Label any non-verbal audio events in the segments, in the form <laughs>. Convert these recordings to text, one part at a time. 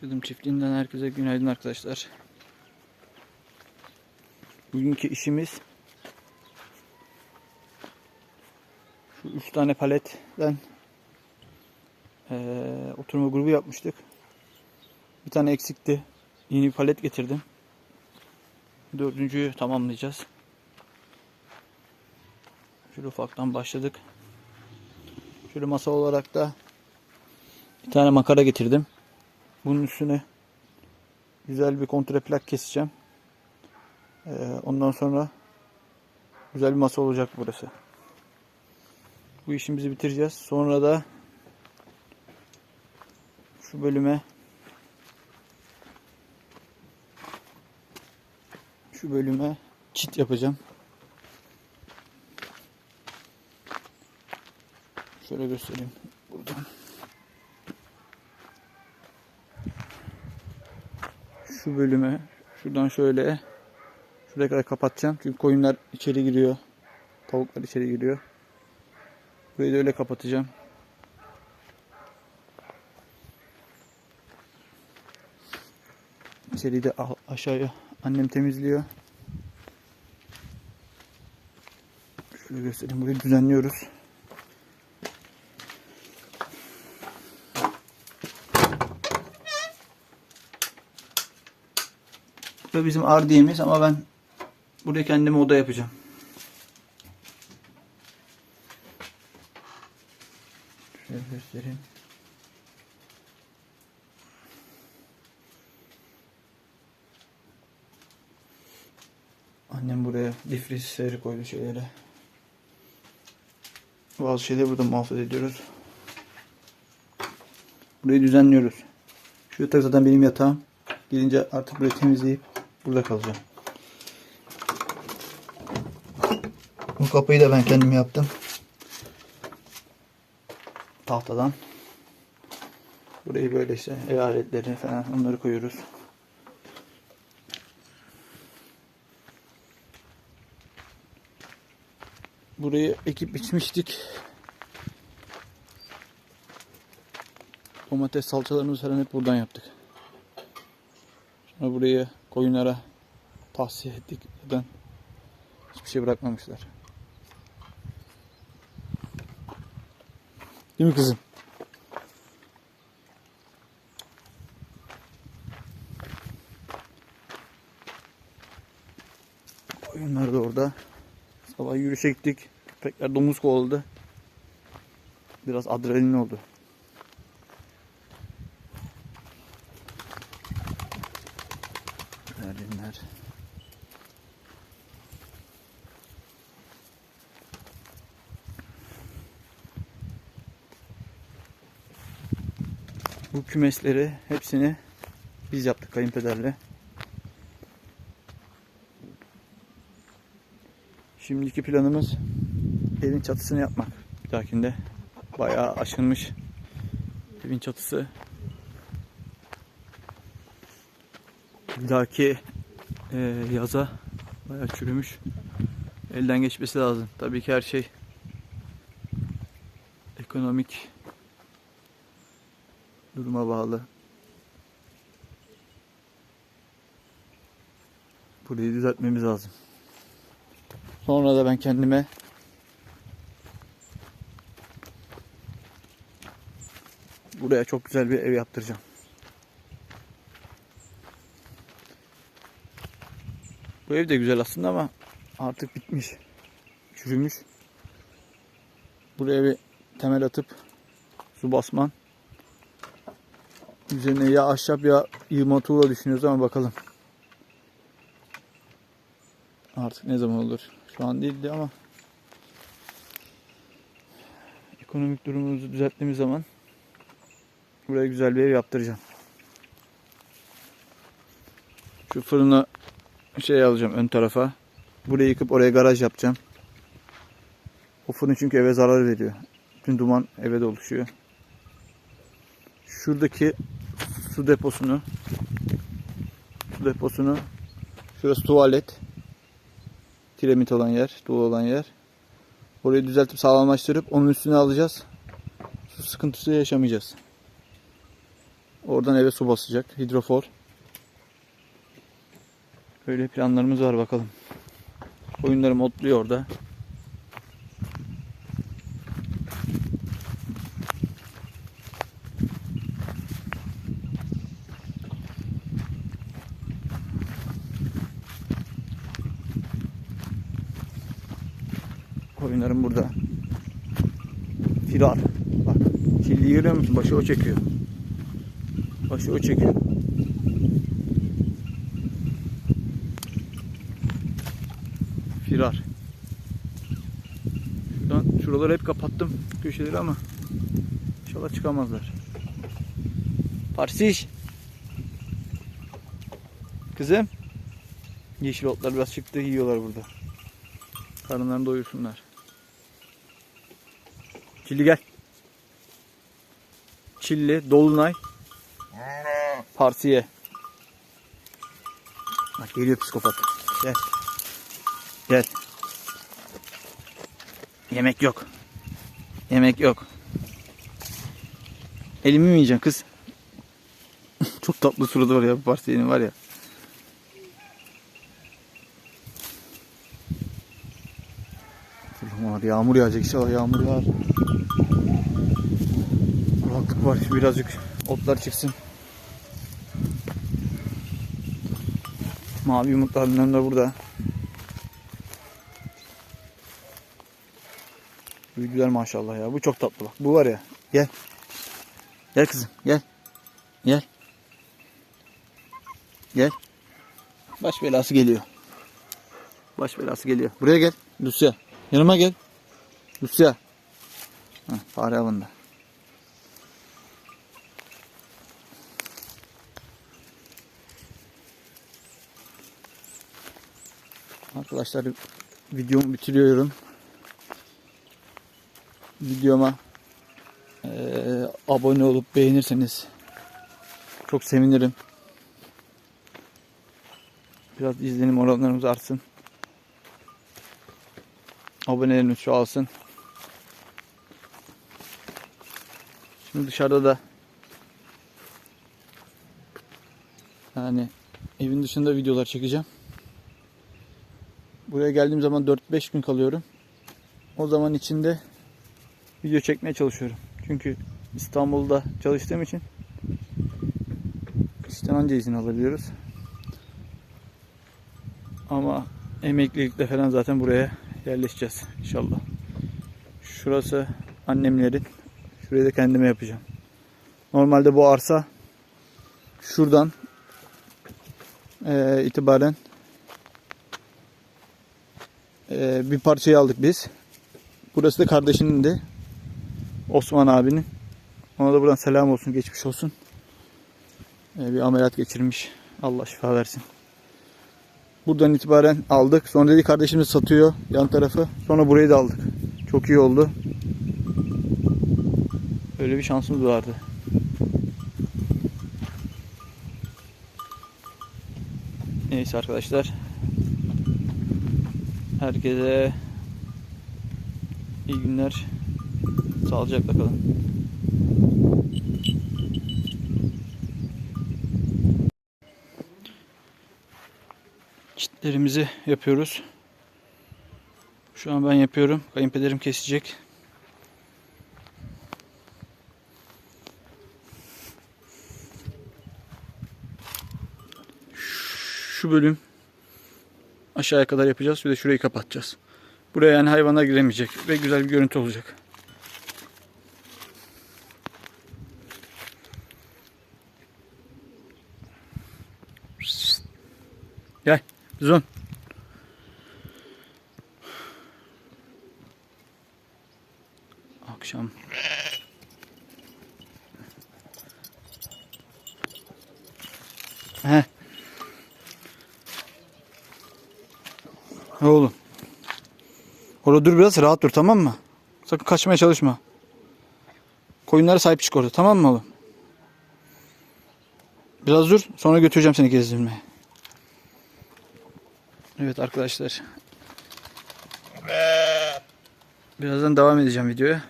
Çıdım çiftliğinden herkese günaydın arkadaşlar. Bugünkü işimiz şu üç tane paletten eee, oturma grubu yapmıştık. Bir tane eksikti. Yeni bir palet getirdim. Dördüncüyü tamamlayacağız. Şöyle ufaktan başladık. Şöyle masa olarak da bir tane makara getirdim. Bunun üstüne güzel bir kontraplak keseceğim. Ee, ondan sonra güzel bir masa olacak burası. Bu işimizi bitireceğiz. Sonra da şu bölüme şu bölüme çit yapacağım. Şöyle göstereyim buradan. Şu bölüme şuradan şöyle şuraya kadar kapatacağım. Çünkü koyunlar içeri giriyor. Tavuklar içeri giriyor. Burayı da öyle kapatacağım. İçeriği de a- aşağıya annem temizliyor. Şöyle göstereyim. Burayı düzenliyoruz. Bu bizim ardiyemiz ama ben buraya kendime oda yapacağım. Şöyle göstereyim. Annem buraya difrizleri koydu şeylere. Bazı şeyleri burada muhafaza ediyoruz. Burayı düzenliyoruz. Şu yatak zaten benim yatağım. Gelince artık burayı temizleyip burada kalacağım. Bu kapıyı da ben kendim yaptım. Tahtadan. Burayı böyle işte ev aletleri falan onları koyuyoruz. Burayı ekip biçmiştik. Domates salçalarımızı falan hep buradan yaptık. Sonra buraya koyunlara tahsis ettik. Buradan hiçbir şey bırakmamışlar. Değil mi kızım? Koyunlar da orada. Sabah yürüyüşe gittik. Köpekler domuz kovaladı. Biraz adrenalin oldu. Bu kümesleri hepsini biz yaptık kayınpederle. Şimdiki planımız evin çatısını yapmak. Bir dahakinde bayağı aşınmış evin çatısı. Bir dahaki e, yaza bayağı çürümüş. Elden geçmesi lazım. Tabii ki her şey ekonomik duruma bağlı. Burayı düzeltmemiz lazım. Sonra da ben kendime buraya çok güzel bir ev yaptıracağım. Bu ev de güzel aslında ama artık bitmiş. Çürümüş. Buraya bir temel atıp su basman. Üzerine ya ahşap ya yığma tuğla düşünüyoruz ama bakalım. Artık ne zaman olur? Şu an değildi ama ekonomik durumumuzu düzelttiğimiz zaman buraya güzel bir ev yaptıracağım. Şu fırını şey alacağım ön tarafa. Burayı yıkıp oraya garaj yapacağım. O fırın çünkü eve zarar veriyor. Bütün duman eve de oluşuyor. Şuradaki su deposunu su deposunu şurası tuvalet kiremit olan yer, dolu olan yer. Orayı düzeltip sağlamlaştırıp onun üstüne alacağız. Su sıkıntısı yaşamayacağız. Oradan eve su basacak. Hidrofor. Böyle planlarımız var bakalım. Koyunlarım otluyor orada. Koyunlarım burada. Firar. Bak. Çilliyi görüyor musun? Başı o çekiyor. Başı o çekiyor. Firar. Şuradan, şuraları hep kapattım. Köşeleri ama inşallah çıkamazlar. Parsiş. Kızım. Yeşil otlar biraz çıktı yiyorlar burada. Karınlarını doyursunlar. Çilli gel. Çilli, Dolunay. Parsiye. Bak geliyor psikopat. Gel. Gel. Yemek yok. Yemek yok. Elimi mi yiyeceksin kız? <laughs> Çok tatlı suratı var ya bu Parsiye'nin var ya. Allah'ım yağmur yağacak inşallah yağmur yağar. Kulaklık var birazcık otlar çıksın. Mavi yumurtlarından da burada. Büyüdüler maşallah ya. Bu çok tatlı bak. Bu var ya. Gel. Gel kızım. Gel. Gel. Gel. Baş belası geliyor. Baş belası geliyor. Buraya gel. Lucia. Yanıma gel. Lucia. Heh, fare avında. Arkadaşlar videomu bitiriyorum. Videoma eee, abone olup beğenirseniz çok sevinirim. Biraz izlenim oranlarımız artsın. Abonelerimiz çoğalsın. Şimdi dışarıda da yani evin dışında videolar çekeceğim. Buraya geldiğim zaman 4-5 gün kalıyorum. O zaman içinde video çekmeye çalışıyorum. Çünkü İstanbul'da çalıştığım için işten anca izin alabiliyoruz. Ama emeklilikte falan zaten buraya yerleşeceğiz inşallah. Şurası annemlerin. Şurayı da kendime yapacağım. Normalde bu arsa şuradan eee, itibaren eee, bir parçayı aldık biz. Burası da kardeşinin de Osman abinin. Ona da buradan selam olsun, geçmiş olsun. Eee, bir ameliyat geçirmiş. Allah şifa versin. Buradan itibaren aldık. Sonra dedi kardeşimiz satıyor yan tarafı. Sonra burayı da aldık. Çok iyi oldu. Öyle bir şansımız vardı. Neyse arkadaşlar. Herkese iyi günler. Sağlıcakla kalın. Çitlerimizi yapıyoruz. Şu an ben yapıyorum. Kayınpederim kesecek. Şu bölüm aşağıya kadar yapacağız. Bir de şurayı kapatacağız. Buraya yani hayvanlar giremeyecek ve güzel bir görüntü olacak. Gel. Zon. Orada dur biraz rahat dur tamam mı? Sakın kaçmaya çalışma. Koyunlara sahip çık orada tamam mı oğlum? Biraz dur sonra götüreceğim seni gezdirmeye. Evet arkadaşlar. Birazdan devam edeceğim videoya.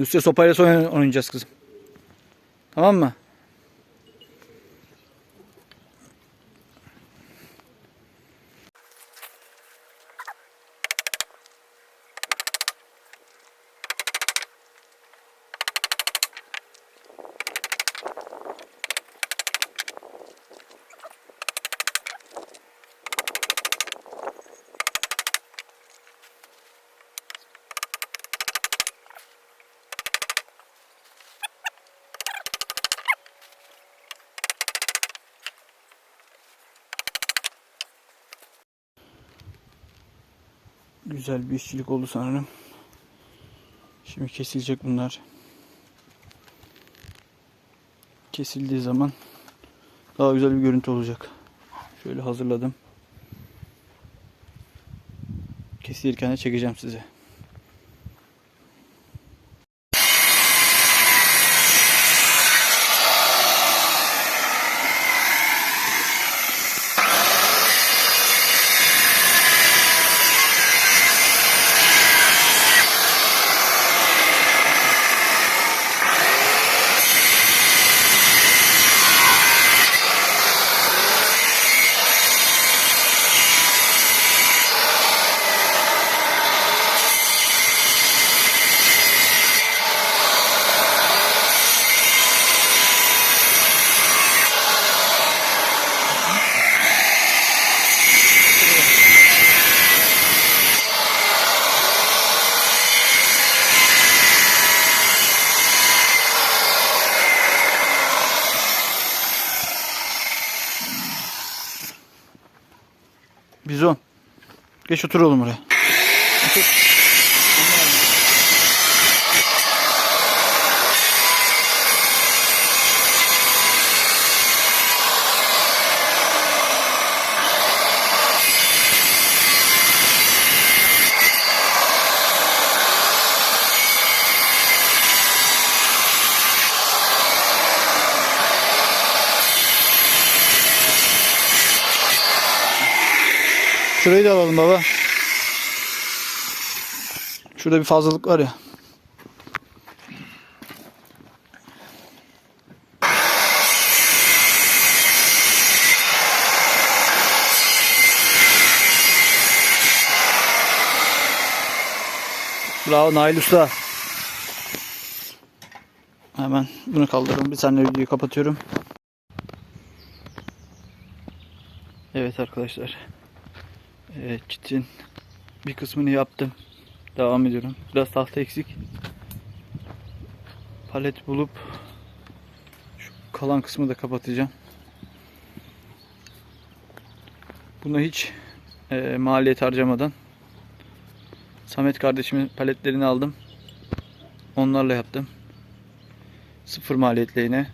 Lucia sopayla oynayacağız kızım. Tamam mı? Güzel bir işçilik oldu sanırım. Şimdi kesilecek bunlar. Kesildiği zaman daha güzel bir görüntü olacak. Şöyle hazırladım. Kesilirken de çekeceğim size. Geç otur oğlum oraya. Otur. Şurayı da alalım baba. Şurada bir fazlalık var ya. Bravo Nail Usta. Hemen bunu kaldıralım. Bir saniye videoyu kapatıyorum. Evet arkadaşlar. Evet çitin bir kısmını yaptım. Devam ediyorum. Biraz tahta eksik. Palet bulup şu kalan kısmı da kapatacağım. Bunu hiç e, maliyet harcamadan Samet kardeşimin paletlerini aldım. Onlarla yaptım. Sıfır maliyetle yine.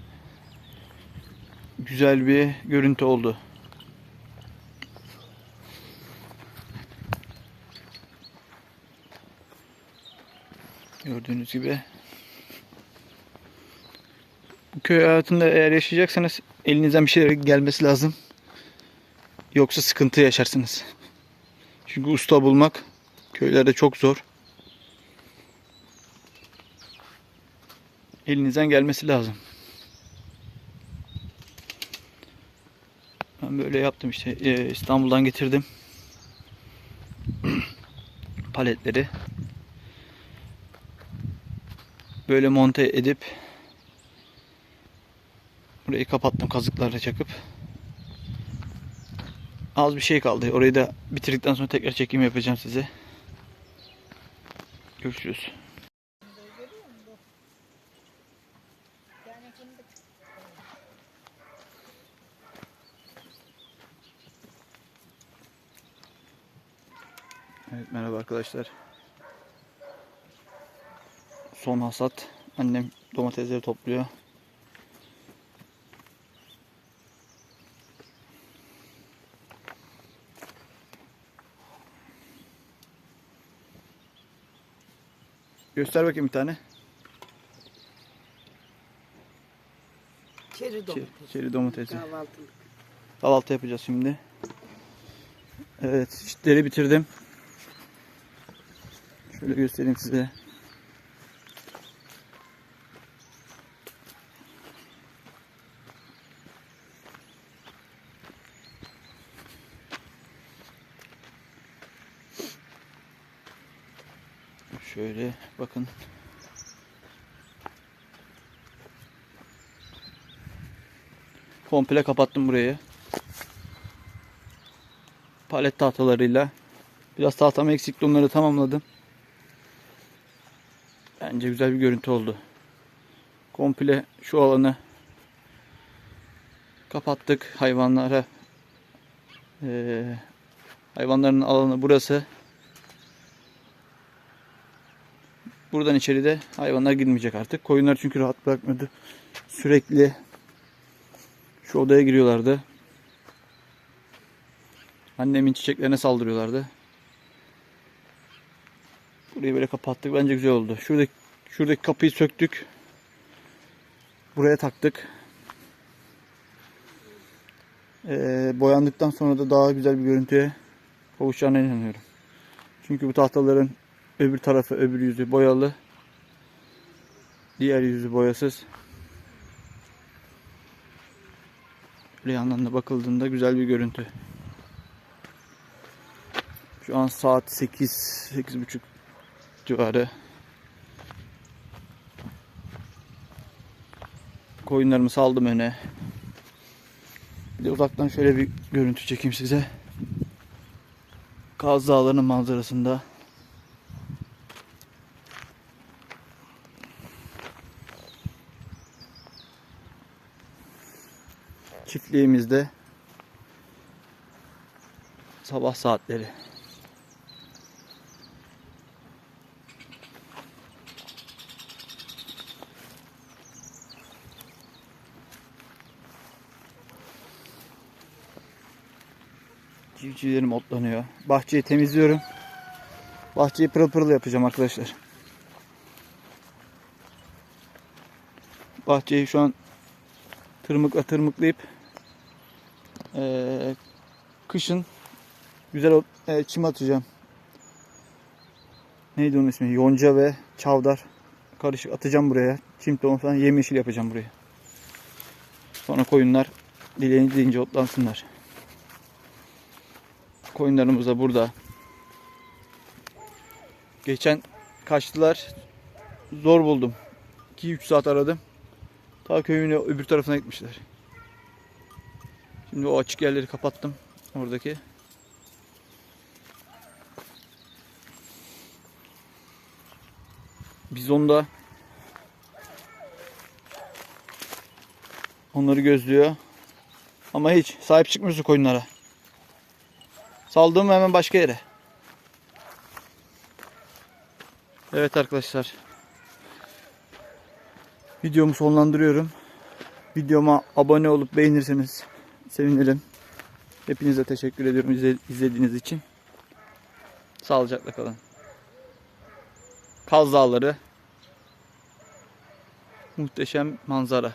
Güzel bir görüntü oldu. Gördüğünüz gibi. Bu köy hayatında eğer yaşayacaksanız elinizden bir şeyler gelmesi lazım. Yoksa sıkıntı yaşarsınız. Çünkü usta bulmak köylerde çok zor. Elinizden gelmesi lazım. Ben böyle yaptım işte Ee, İstanbul'dan getirdim <clears throat> paletleri böyle monte edip burayı kapattım kazıklarla çakıp. Az bir şey kaldı. Orayı da bitirdikten sonra tekrar çekim yapacağım size. Görüşürüz. Evet merhaba arkadaşlar son hasat. Annem domatesleri topluyor. Göster bakayım bir tane. Çeri Çeri, domates. çeri domatesi. Kahvaltılık. Kahvaltı yapacağız şimdi. Evet, çitleri bitirdim. Şöyle göstereyim size. Şöyle bakın. Komple kapattım burayı. Palet tahtalarıyla. Biraz tahtam eksikti onları tamamladım. Bence güzel bir görüntü oldu. Komple şu alanı kapattık hayvanlara. Ee, hayvanların alanı burası. Buradan içeri de hayvanlar girmeyecek artık. Koyunlar çünkü rahat bırakmadı. Sürekli şu odaya giriyorlardı. Annemin çiçeklerine saldırıyorlardı. Burayı böyle kapattık. Bence güzel oldu. Şuradaki şuradaki kapıyı söktük. Buraya taktık. Ee, boyandıktan sonra da daha güzel bir görüntüye kavuşacağına inanıyorum. Çünkü bu tahtaların öbür tarafı, öbür yüzü boyalı. Diğer yüzü boyasız. Böyle yandan da bakıldığında güzel bir görüntü. Şu an saat 8, 8.30 civarı. Koyunlarımı saldım öne. Bir de uzaktan şöyle bir görüntü çekeyim size. Kaz Dağları'nın manzarasında. Çiftliğimizde sabah saatleri. Civcivlerim otlanıyor. Bahçeyi temizliyorum. Bahçeyi pırıl pırıl yapacağım arkadaşlar. Bahçeyi şu an tırmıkla tırmıklayıp eee, kışın güzel eee, çim atacağım. Neydi onun ismi? Yonca ve çavdar karışık atacağım buraya. Çim tohumu falan yemyeşil yapacağım buraya. Sonra koyunlar dileğini dileyince otlansınlar. Koyunlarımız da burada. Geçen kaçtılar. Zor buldum. 2-3 saat aradım. Ta köyün öbür tarafına gitmişler. Şimdi o açık yerleri kapattım. Oradaki. Bizon da onları gözlüyor. Ama hiç sahip çıkmıyorsun koyunlara. Saldım hemen başka yere. Evet arkadaşlar. Videomu sonlandırıyorum. Videoma abone olup beğenirseniz sevinirim. Hepinize teşekkür ediyorum izle- izlediğiniz için. Sağlıcakla kalın. Kaz Dağları. Muhteşem manzara.